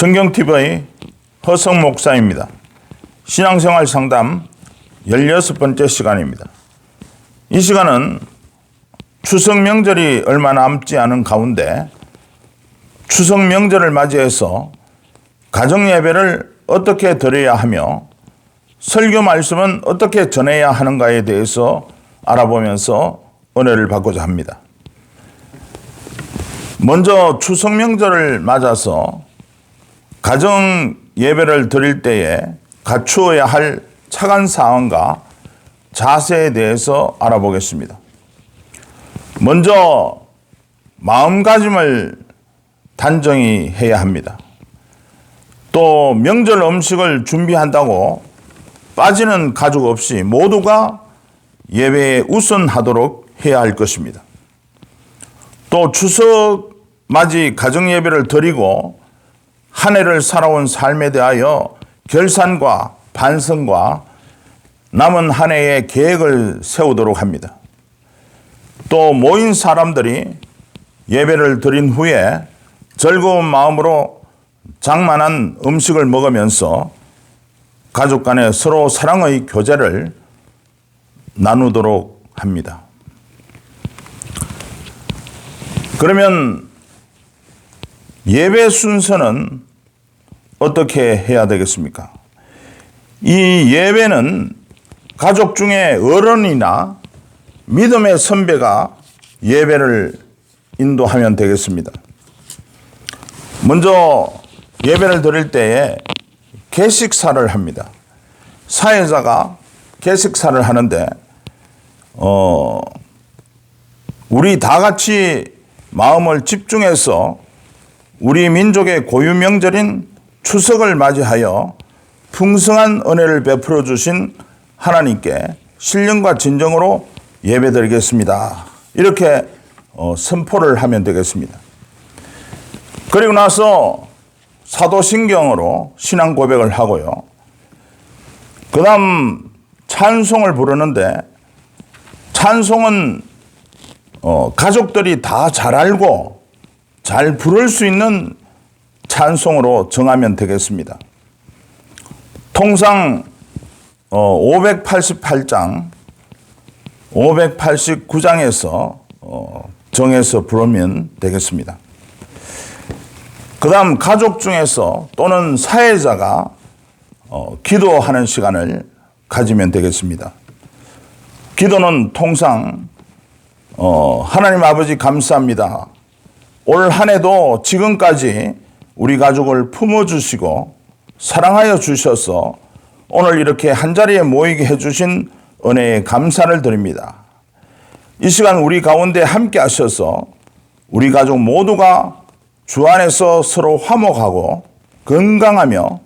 성경TV 허성 목사입니다. 신앙생활 상담 16번째 시간입니다. 이 시간은 추석 명절이 얼마 남지 않은 가운데 추석 명절을 맞이해서 가정 예배를 어떻게 드려야 하며 설교 말씀은 어떻게 전해야 하는가에 대해서 알아보면서 은혜를 받고자 합니다. 먼저 추석 명절을 맞아서 가정 예배를 드릴 때에 갖추어야 할 차관 사항과 자세에 대해서 알아보겠습니다. 먼저 마음가짐을 단정히 해야 합니다. 또 명절 음식을 준비한다고 빠지는 가족 없이 모두가 예배에 우선하도록 해야 할 것입니다. 또 추석 맞이 가정 예배를 드리고 한 해를 살아온 삶에 대하여 결산과 반성과 남은 한 해의 계획을 세우도록 합니다. 또 모인 사람들이 예배를 드린 후에 즐거운 마음으로 장만한 음식을 먹으면서 가족 간에 서로 사랑의 교제를 나누도록 합니다. 그러면 예배 순서는 어떻게 해야 되겠습니까? 이 예배는 가족 중에 어른이나 믿음의 선배가 예배를 인도하면 되겠습니다. 먼저 예배를 드릴 때에 개식사를 합니다. 사회자가 개식사를 하는데 어 우리 다 같이 마음을 집중해서 우리 민족의 고유 명절인 추석을 맞이하여 풍성한 은혜를 베풀어 주신 하나님께 신령과 진정으로 예배드리겠습니다. 이렇게 어, 선포를 하면 되겠습니다. 그리고 나서 사도신경으로 신앙 고백을 하고요. 그 다음 찬송을 부르는데 찬송은 어, 가족들이 다 잘 알고 잘 부를 수 있는 찬송으로 정하면 되겠습니다. 통상 어, 588장, 589장에서 어, 정해서 부르면 되겠습니다. 그 다음 가족 중에서 또는 사회자가 어, 기도하는 시간을 가지면 되겠습니다. 기도는 통상 어, 하나님 아버지 감사합니다. 올 한 해도 지금까지 우리 가족을 품어주시고 사랑하여 주셔서 오늘 이렇게 한자리에 모이게 해주신 은혜에 감사를 드립니다. 이 시간 우리 가운데 함께 하셔서 우리 가족 모두가 주 안에서 서로 화목하고 건강하며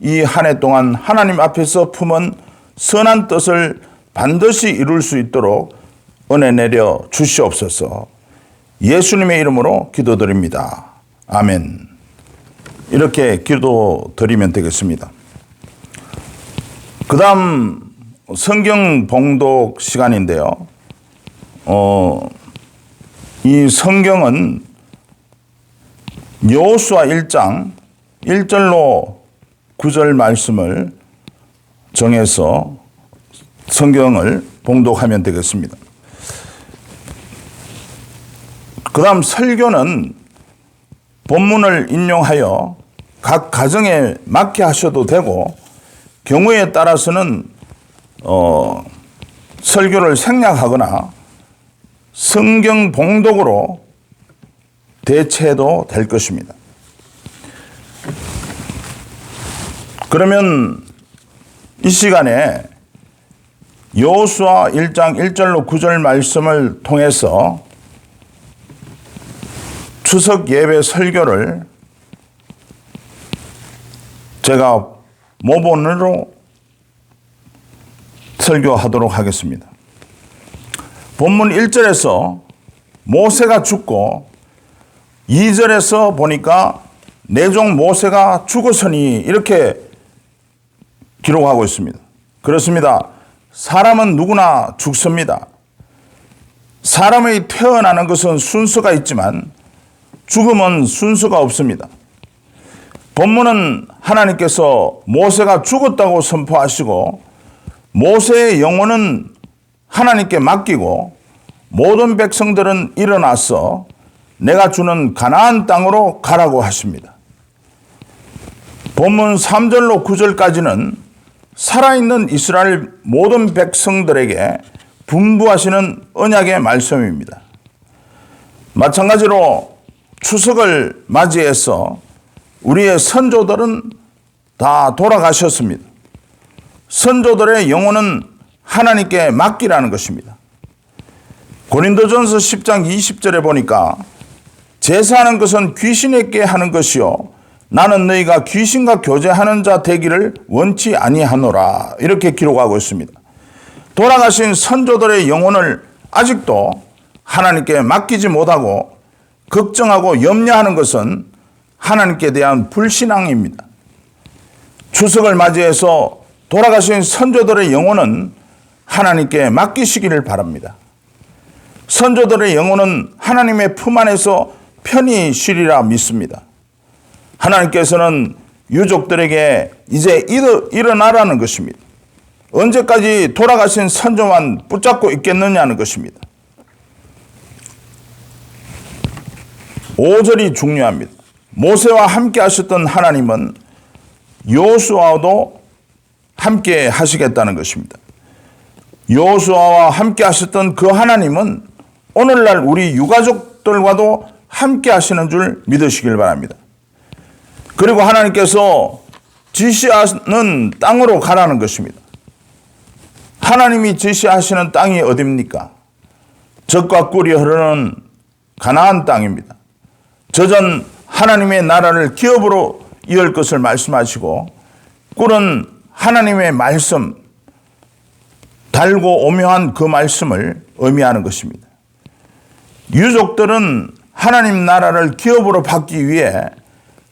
이 한 해 동안 하나님 앞에서 품은 선한 뜻을 반드시 이룰 수 있도록 은혜 내려 주시옵소서 예수님의 이름으로 기도드립니다. 아멘. 이렇게 기도 드리면 되겠습니다. 그 다음 성경 봉독 시간인데요. 어, 이 성경은 여호수아 1장 1절로 9절 말씀을 정해서 성경을 봉독하면 되겠습니다. 그 다음 설교는 본문을 인용하여 각 가정에 맞게 하셔도 되고 경우에 따라서는 어, 설교를 생략하거나 성경 봉독으로 대체해도 될 것입니다. 그러면 이 시간에 여호수아 1장 1절로 9절 말씀을 통해서 추석 예배 설교를 제가 모본으로 설교하도록 하겠습니다. 본문 1절에서 모세가 죽고 2절에서 보니까 내종 모세가 죽었으니 이렇게 기록하고 있습니다. 그렇습니다. 사람은 누구나 죽습니다. 사람이 태어나는 것은 순서가 있지만 죽음은 순서가 없습니다. 본문은 하나님께서 모세가 죽었다고 선포하시고 모세의 영혼은 하나님께 맡기고 모든 백성들은 일어나서 내가 주는 가나안 땅으로 가라고 하십니다. 본문 3절로 9절까지는 살아있는 이스라엘 모든 백성들에게 분부하시는 언약의 말씀입니다. 마찬가지로 추석을 맞이해서 우리의 선조들은 다 돌아가셨습니다. 선조들의 영혼은 하나님께 맡기라는 것입니다. 고린도전서 10장 20절에 보니까 제사하는 것은 귀신에게 하는 것이요 나는 너희가 귀신과 교제하는 자 되기를 원치 아니하노라 이렇게 기록하고 있습니다. 돌아가신 선조들의 영혼을 아직도 하나님께 맡기지 못하고 걱정하고 염려하는 것은 하나님께 대한 불신앙입니다. 추석을 맞이해서 돌아가신 선조들의 영혼은 하나님께 맡기시기를 바랍니다. 선조들의 영혼은 하나님의 품 안에서 편히 쉬리라 믿습니다. 하나님께서는 유족들에게 이제 일어나라는 것입니다. 언제까지 돌아가신 선조만 붙잡고 있겠느냐는 것입니다. 5절이 중요합니다. 모세와 함께 하셨던 하나님은 요수아도 함께 하시겠다는 것입니다. 요수아와 함께 하셨던 그 하나님은 오늘날 우리 유가족들과도 함께 하시는 줄 믿으시길 바랍니다. 그리고 하나님께서 지시하는 땅으로 가라는 것입니다. 하나님이 지시하시는 땅이 어딥니까? 적과 꿀이 흐르는 가나안 땅입니다. 저전 하나님의 나라를 기업으로 이을 것을 말씀하시고 꿀은 하나님의 말씀, 달고 오묘한 그 말씀을 의미하는 것입니다. 유족들은 하나님 나라를 기업으로 받기 위해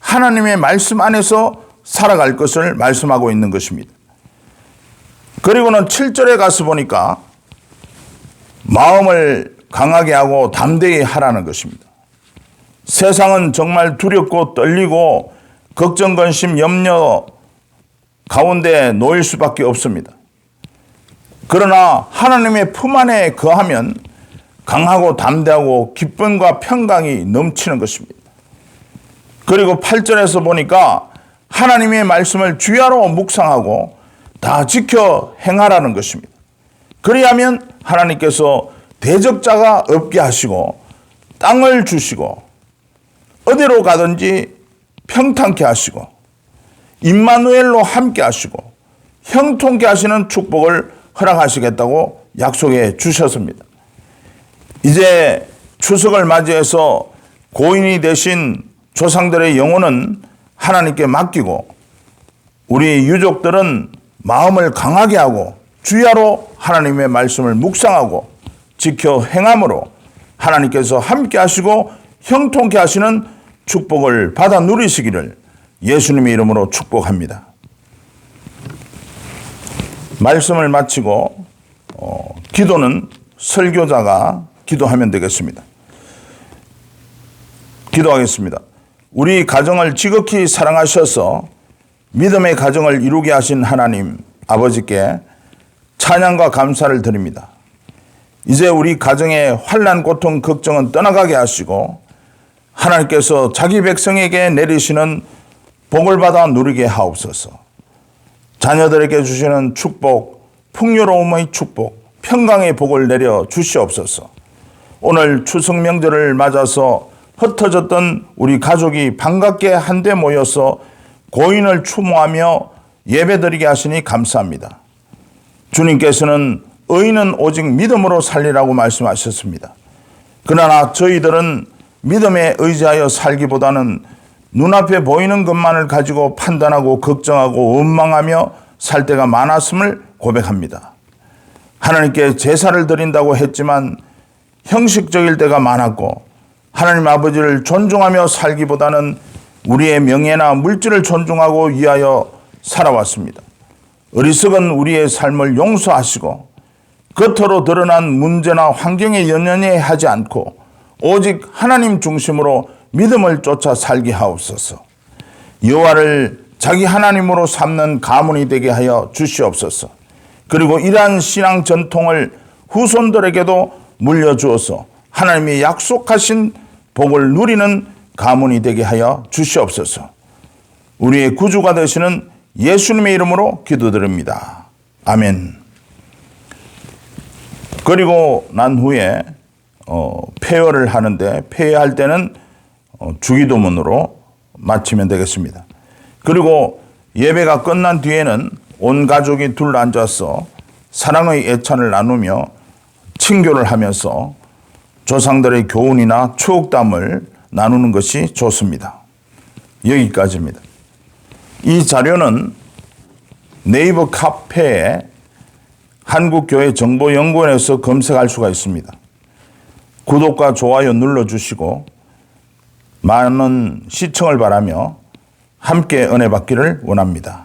하나님의 말씀 안에서 살아갈 것을 말씀하고 있는 것입니다. 그리고는 7절에 가서 보니까 마음을 강하게 하고 담대히 하라는 것입니다. 세상은 정말 두렵고 떨리고 걱정, 근심, 염려 가운데 놓일 수밖에 없습니다. 그러나 하나님의 품 안에 거하면 강하고 담대하고 기쁨과 평강이 넘치는 것입니다. 그리고 8절에서 보니까 하나님의 말씀을 주야로 묵상하고 다 지켜 행하라는 것입니다. 그리하면 하나님께서 대적자가 없게 하시고 땅을 주시고 어디로 가든지 평탄케 하시고 임마누엘로 함께 하시고 형통케 하시는 축복을 허락하시겠다고 약속해 주셨습니다. 이제 추석을 맞이해서 고인이 되신 조상들의 영혼은 하나님께 맡기고 우리 유족들은 마음을 강하게 하고 주야로 하나님의 말씀을 묵상하고 지켜 행함으로 하나님께서 함께 하시고 형통케 하시는 축복을 받아 누리시기를 예수님의 이름으로 축복합니다. 말씀을 마치고 어, 기도는 설교자가 기도하면 되겠습니다. 기도하겠습니다. 우리 가정을 지극히 사랑하셔서 믿음의 가정을 이루게 하신 하나님 아버지께 찬양과 감사를 드립니다. 이제 우리 가정의 환란, 고통, 걱정은 떠나가게 하시고 하나님께서 자기 백성에게 내리시는 복을 받아 누리게 하옵소서. 자녀들에게 주시는 축복, 풍요로움의 축복, 평강의 복을 내려 주시옵소서. 오늘 추석 명절을 맞아서 흩어졌던 우리 가족이 반갑게 한데 모여서 고인을 추모하며 예배드리게 하시니 감사합니다. 주님께서는 의인은 오직 믿음으로 살리라고 말씀하셨습니다. 그러나 저희들은 믿음에 의지하여 살기보다는 눈앞에 보이는 것만을 가지고 판단하고 걱정하고 원망하며 살 때가 많았음을 고백합니다. 하나님께 제사를 드린다고 했지만 형식적일 때가 많았고 하나님 아버지를 존중하며 살기보다는 우리의 명예나 물질을 존중하고 위하여 살아왔습니다. 어리석은 우리의 삶을 용서하시고 겉으로 드러난 문제나 환경에 연연해 하지 않고 오직 하나님 중심으로 믿음을 쫓아 살게 하옵소서. 여호와를 자기 하나님으로 삼는 가문이 되게 하여 주시옵소서. 그리고 이러한 신앙 전통을 후손들에게도 물려주어서 하나님이 약속하신 복을 누리는 가문이 되게 하여 주시옵소서. 우리의 구주가 되시는 예수님의 이름으로 기도드립니다. 아멘. 그리고 난 후에 어, 폐허를 하는데 폐허할 때는 어, 주기도문으로 마치면 되겠습니다. 그리고 예배가 끝난 뒤에는 온 가족이 둘러앉아서 사랑의 애찬을 나누며 친교를 하면서 조상들의 교훈이나 추억담을 나누는 것이 좋습니다. 여기까지입니다. 이 자료는 네이버 카페에 한국교회 정보연구원에서 검색할 수가 있습니다. 구독과 좋아요 눌러주시고 많은 시청을 바라며 함께 은혜 받기를 원합니다.